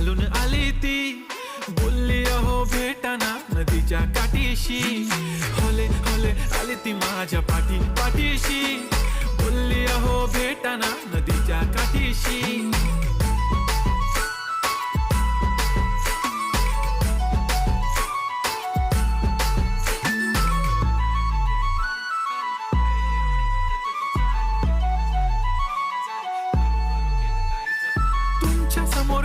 घालून आली ती. बोलली अहो भेटाना नदीच्या काठीशी. होले होले आली ती माझ्या पाठी पाठीशी. बोलली अहो भेटाना नदीच्या काठीशी. तुमच्यासमोर